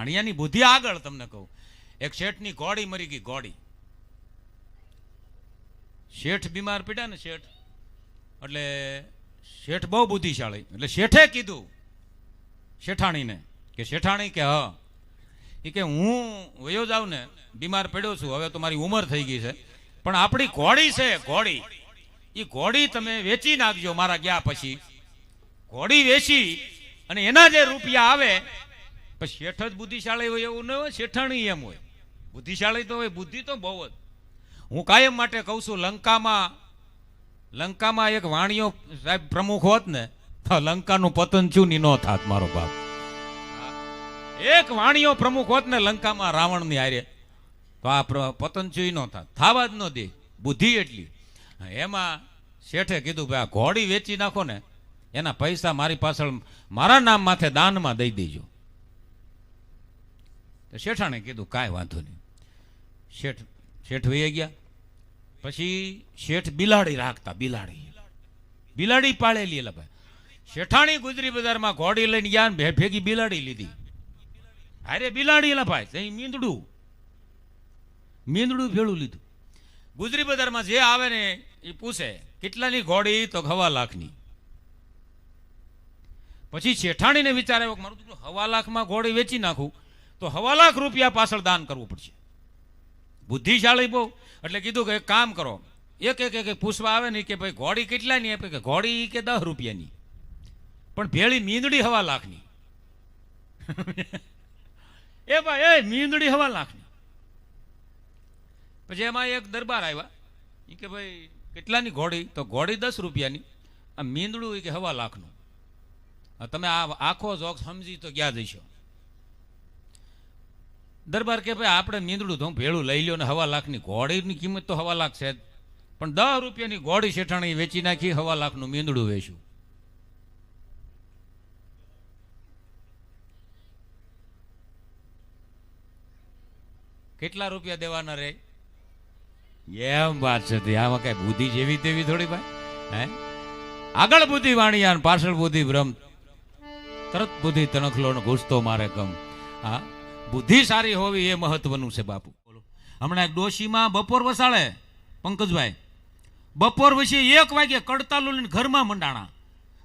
ભાણિયાની બુદ્ધિ આગળ તમને કહું. એક શેઠની ઘોડી મરી ગઈ ઘોડી શેઠ બીમાર પીડ્યા ને શેઠ. એટલે શેઠ બહુ બુદ્ધિશાળી. એટલે શેઠે કીધું શેઠાણીને કે શેઠાણી કે, હ. એ કે, હું વયો જાઉં ને બીમાર પડ્યો છું, હવે તો મારી ઉંમર થઈ ગઈ છે. પણ આપણી ઘોડી છે ઘોડી એ ઘોડી તમે વેચી નાખજો મારા ગયા પછી. ઘોડી વેચી અને એના જે રૂપિયા આવે પછી શેઠ જ બુદ્ધિશાળી હોય એવું ન હોય, શેઠાણી એમ હોય. બુદ્ધિશાળી તો હોય, બુદ્ધિ તો બહુ જ. હું કાયમ માટે કહું છું, લંકામાં લંકામાં એક વાણિયો સાહેબ પ્રમુખ હોત ને, તો લંકાનું પતન છું ની થાત મારો બાપ. એક વાણિયો પ્રમુખ હોત ને લંકામાં રાવણની હારે, તો આ પતન છું ન થાત. થાવા જ ન દે, બુદ્ધિ એટલી. એમાં શેઠે કીધું, ભાઈ, આ ઘોડી વેચી નાખો ને, એના પૈસા મારી પાછળ, મારા નામ માથે દાનમાં દઈ દેજો. તો શેઠાણે કીધું, કાંઈ વાંધો નહીં. શેઠ શેઠ વહી ગયા. પછી શેઠ બિલાડી રાખતા, બિલાડી. બિલાડી પાળેલી એટલે ભાઈ. શેઠાણી ગુજરી બજારમાં ઘોડી લઈને ગયા ને ભેગી બિલાડી લીધી. અરે બિલાડી એટલે ભાઈ મીંદડું. મીંદડું ભેળું લીધું. ગુજરી બજારમાં જે આવે ને એ પૂછે, કેટલાની ઘોડી? તો હવા લાખની. પછી શેઠાણીને વિચાર મારું દીકરું હવા લાખમાં ઘોડી વેચી નાખું. તો હવા લાખ રૂપિયા પાછળ દાન કરવું પડશે. બુદ્ધિશાળી બહુ. એટલે કીધું કે એક કામ કરો. એક એક એક પૂછવા આવે ને કે ભાઈ ઘોડી કેટલાની આપે? કે ઘોડી કે દસ રૂપિયાની. પણ ભેળી મીંદડી હવા લાખની. એ ભાઈ, એ મીંદડી હવા લાખની. પછી એમાં એક દરબાર આવ્યા. એ કે ભાઈ, કેટલાની ઘોડી? તો ઘોડી દસ રૂપિયાની. આ મીંદડું એ કે હવા લાખનું. તમે આ આખો જોક સમજી તો ગયા જઈશો? દરબાર કે ભાઈ, આપણે મીંદડું તો ભેળું લઈ લ્યો ને હવા લાખની ઘોડીની કિંમત તો હવા લાખ છે. પણ દસ રૂપિયાની ઘોડી શેઠાણી વેચી નાખી, હવા લાખનું મીંદડું વેચ્યું. કેટલા રૂપિયા દેવાના રે? એમ વાત છે આમાં કઈ બુદ્ધિ જેવી તેવી થોડી ભાઈ? હે? આગળ બુદ્ધિ વાણિયાન પાછળ બુદ્ધિ ભ્રમ તરત બુદ્ધિ તણખલો ઘૂસતો મારે કમ હા? બુદ્ધિ સારી હોવી એ મહત્વનું છે બાપુ. હમણાં એક ડોશીમાં બપોર વસાડે પંકજભાઈ. બપોર પછી એક વાગે કડતાલો લઈને ઘરમાં મંડાણા.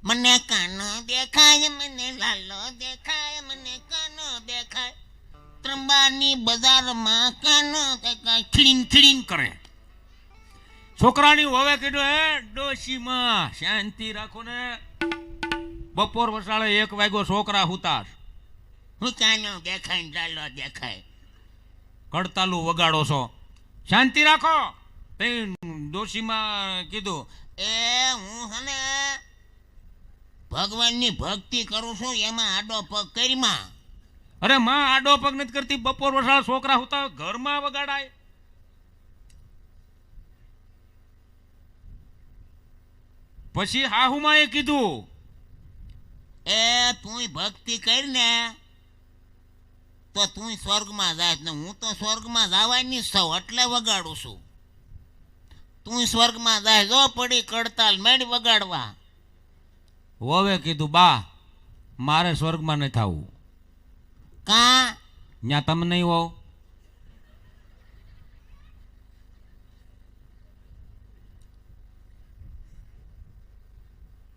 મને કાનો દેખાય મને લાલો દેખાય મને કાનો દેખાય. ત્રંબાની બજારમાં કાનો દેખાય. ખીલીન ખીલીન કરે. છોકરાની હવે કીધું હે ડોશીમાં શાંતિ રાખો ને. બપોર વસાડે એક વાગ્યો છોકરા હુતાશ. હું કાનો દેખાય ને દેખાય. કડતાલું વગાડો છો. શાંતિ રાખો. તે ડોશીમાં કીધું એ હું હને ભગવાનની ભક્તિ કરું છું એમાં આડો પગ કરીમાં અરે માં આડો પગ નથી કરતી બપોર વસાળ છોકરા હોતા ઘરમાં વગાડાય. પછી હાહુમાં એ કીધું એ તુંય ભક્તિ કરી તો તુંય સ્વર્ગમાં જાય ને હું તો સ્વર્ગમાં જવાની છું એટલે વગાડું છું. તુંય સ્વર્ગમાં જાય જો પડી કડતાલ મેળ વગાડવા. હવે કીધું બા મારે સ્વર્ગમાં નહીં થવું કા? ત્યાં તમે નહીં હોવ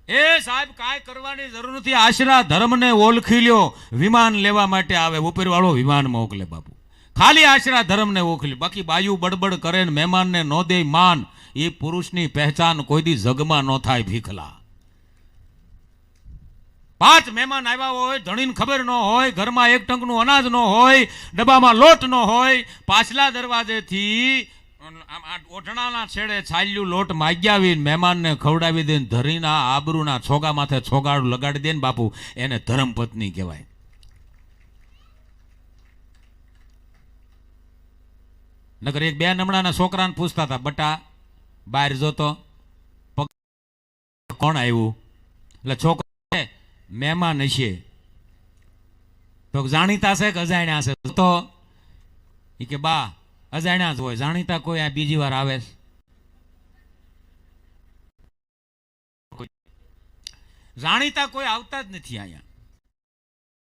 એ સાહેબ, કાંઈ કરવાની જરૂર નથી. આશરા ધર્મને ઓળખી લ્યો. વિમાન લેવા માટે આવે. ઉપરવાળો વિમાન મોકલે બાપુ. ખાલી આશરા ધર્મને ઓળખી બાકી બાયુ બડબડ કરે ને મહેમાનને નો દે માન, એ પુરુષની પહેચાન કોઈ દી જગમાં ન થાય ભીખલા. પાંચ મહેમાન આવ્યા હોય, ધણીને ખબર ન હોય, ઘરમાં એક ટંકનું અનાજ ન હોય, ડબ્બામાં લોટ ન હોય, પાછલા દરવાજેથી ઓઢણાના છેડે છાલ્યું લોટ માગ્યાવી મહેમાનને ખવડાવી દે ને ધરીના આબરૂના છોગા માથે છોગાડું લગાડી દે ને બાપુ, એને ધર્મપત્ની કહેવાય. નગર એક બે નમણાના છોકરાને પૂછતા હતા, બટા બહાર જોતો? કોણ આવ્યું એટલે છોકરો મહેમાન હશે. તો જાણીતા છે કે અજાણ્યા છે. તો ઈ કે, બા અજાણ્યા જ હોય, જાણીતા કોઈ આ બીજી વાર આવે? જાણીતા કોઈ આવતા જ નથી અહીંયા